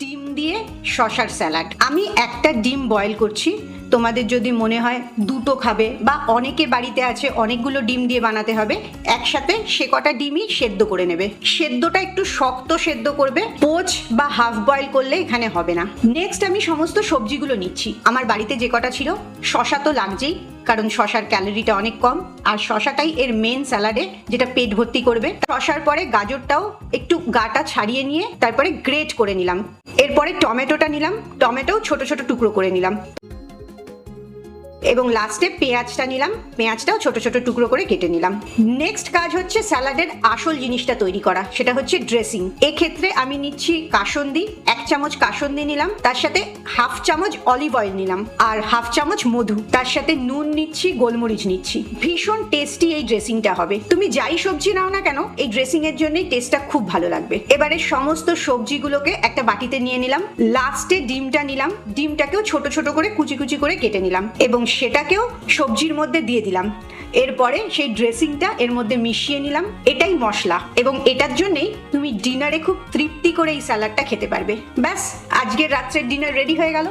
ডিম দিয়ে শশার স্যালাড। আমি একটা ডিম বয়েল করছি তোমাদের যদি মনে হয় দুটো খাবে বা অনেকে বাড়িতে আছে, অনেকগুলো ডিম দিয়ে বানাতে হবে, একসাথে সে কটা ডিমই সেদ্ধ করে নেবে। সেদ্ধটা একটু শক্ত সেদ্ধ করবে, পোচ বা হাফ বয়েল করলে এখানে হবে না। নেক্সট আমি সমস্ত সবজিগুলো নিচ্ছি। আমার বাড়িতে যে কটা ছিল, শশা তো লাগছেই, কারণ শশার ক্যালোরিটা অনেক কম, আর শশাটাই এর মেন স্যালাডে যেটা পেট ভর্তি করবে। শশার পরে গাজরটাও একটু গাটা ছাড়িয়ে নিয়ে তারপরে গ্রেট করে নিলাম। এরপরে টমেটোটা নিলাম। টমেটোও ছোট ছোট টুকরো করে নিলাম। এবং লাস্টে পেঁয়াজটা নিলাম। পেঁয়াজটাও ছোট ছোট টুকরো করে কেটে নিলাম। নেক্সট কাজ হচ্ছে স্যালাডের আসল জিনিসটা তৈরি করা, সেটা হচ্ছে ড্রেসিং এক্ষেত্রে আমি নিচ্ছি কাসন্দি, এক চামচ কাসন্দি নিলাম, তার সাথে হাফ চামচ অলিভ অয়েল নিলাম, আর হাফ চামচ মধু, তার সাথে নুন নিচ্ছি, গোলমরিচ নিচ্ছি। ভীষণ টেস্টি এই ড্রেসিংটা হবে। তুমি যাই সবজি নাও না কেন, এই ড্রেসিং এর জন্যই টেস্টটা খুব ভালো লাগবে। এবারে সমস্ত সবজিগুলোকে একটা বাটিতে নিয়ে নিলাম লাস্টে ডিমটা নিলাম, ডিমটাকেও ছোট ছোট করে কুচি কুচি করে কেটে নিলাম, এবং সেটাকেও সবজির মধ্যে দিয়ে দিলাম। এরপরে সেই ড্রেসিংটা এর মধ্যে মিশিয়ে নিলাম। এটাই মশলা। এবং এটার জন্যেই তুমি ডিনারে খুব তৃপ্তি করে এই স্যালাডটা খেতে পারবে। ব্যাস, আজকের রাত্রের ডিনার রেডি হয়ে গেল।